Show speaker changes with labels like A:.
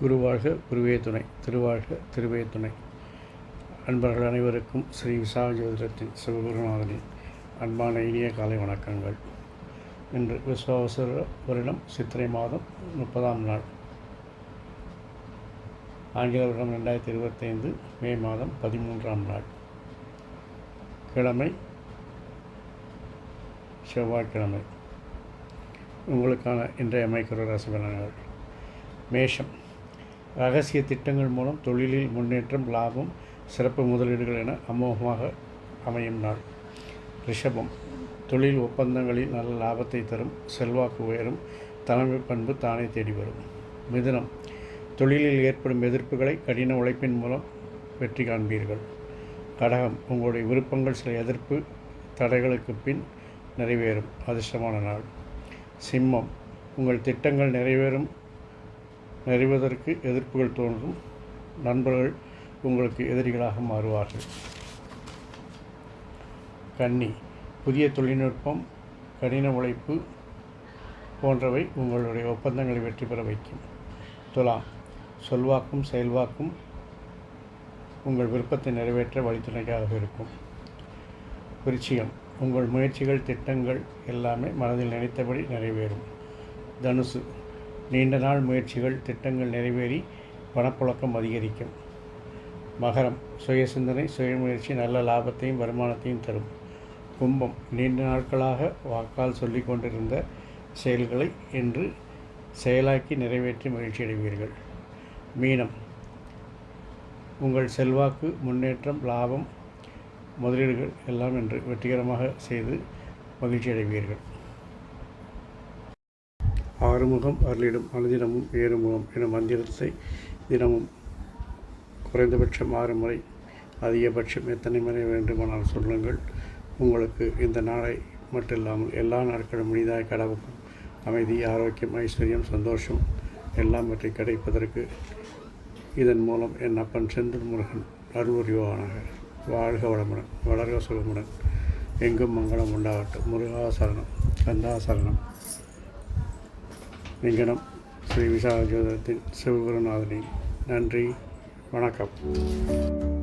A: குருவாழ்க குருவே துணை திருவாழ்க திருவே துணை. அன்பர்கள் அனைவருக்கும் ஸ்ரீ விசாக ஜோதிடத்தின் சிவகுருநாதனின் அன்பான இனிய காலை வணக்கங்கள். இன்று விஸ்வாவசர வருடம் சித்திரை மாதம் முப்பதாம் நாள். ஆங்கில வருடம் ரெண்டாயிரத்தி இருபத்தைந்து மே மாதம் பதிமூன்றாம் நாள். கிழமை செவ்வாய்க்கிழமை. உங்களுக்கான இன்றைய மைக்ரோ ராசி பலன்கள் மேஷம். ரகசிய திட்டங்கள் மூலம் தொழிலில் முன்னேற்றம் லாபம் சிறப்பு முதலீடுகள் என அமோகமாக அமையும் நாள். ரிஷபம். தொழில் ஒப்பந்தங்களில் நல்ல லாபத்தை தரும் செல்வாக்கு உயரும் தலைமை பண்பு தானே தேடி வரும். மிதுனம். தொழிலில் ஏற்படும் எதிர்ப்புகளை கடின உழைப்பின் மூலம் வெற்றி காண்பீர்கள். கடகம் உங்களுடைய விருப்பங்கள் சில எதிர்ப்பு தடைகளுக்கு பின் நிறைவேறும். அதிர்ஷ்டமான நாள். சிம்மம் உங்கள் திட்டங்கள் நிறைவேறும். நிறைவதற்கு எதிர்ப்புகள் தோன்றும். நண்பர்கள் உங்களுக்கு எதிரிகளாக மாறுவார்கள். கன்னி புதிய தொழில்நுட்பம் கடின உழைப்பு போன்றவை உங்களுடைய ஒப்பந்தங்களை வெற்றி பெற வைக்கும். துலாம் சொல்வாக்கும் செயல்வாக்கும் உங்கள் விருப்பத்தை நிறைவேற்ற வழித்துணையாக இருக்கும். விருச்சிகம் உங்கள் முயற்சிகள் திட்டங்கள் எல்லாமே மனதில் நினைத்தபடி நிறைவேறும். தனுசு நீண்ட நாள் முயற்சிகள் திட்டங்கள் நிறைவேறி பணப்புழக்கம் அதிகரிக்கும். மகரம் சுய சிந்தனை சுய முயற்சி நல்ல லாபத்தையும் வருமானத்தையும் தரும். கும்பம் நீண்ட நாட்களாக வாக்கால் சொல்லி கொண்டிருந்த செயல்களை இன்று செயலாக்கி நிறைவேற்றி மகிழ்ச்சி அடைவீர்கள் மீனம். உங்கள் செல்வாக்கு முன்னேற்றம் லாபம் முதலீடுகள் எல்லாம் என்று வெற்றிகரமாக செய்து மகிழ்ச்சி அடைவீர்கள். ஆறுமுகம் அருளிடும் அனுதினமும் ஏறுமுகம் எனும் மந்திரத்தை தினமும் குறைந்தபட்சம் ஆறு முறை அதிகபட்சம் எத்தனை முறை வேண்டுமானால் சொல்லுங்கள். உங்களுக்கு இந்த நாளை மட்டும் இல்லாமல் எல்லா நாட்களும் முனிதாய் கடவுக்கும் அமைதி ஆரோக்கியம் ஐஸ்வர்யம் சந்தோஷம் எல்லாம் கிடைப்பதற்கு இதன் மூலம் என் அப்பன் செந்தில் முருகன் அருள்புரிவானாக வாழ்க வளமுடன் வளர்க சுகமுடன். எங்கும் மங்களம் உண்டாகட்டும். முருகாசரணம் கந்தாசரணம் இங்கனம் ஸ்ரீ விசாக ஜோதிடத்தின் சிவகுருநாதனின் நன்றி வணக்கம்.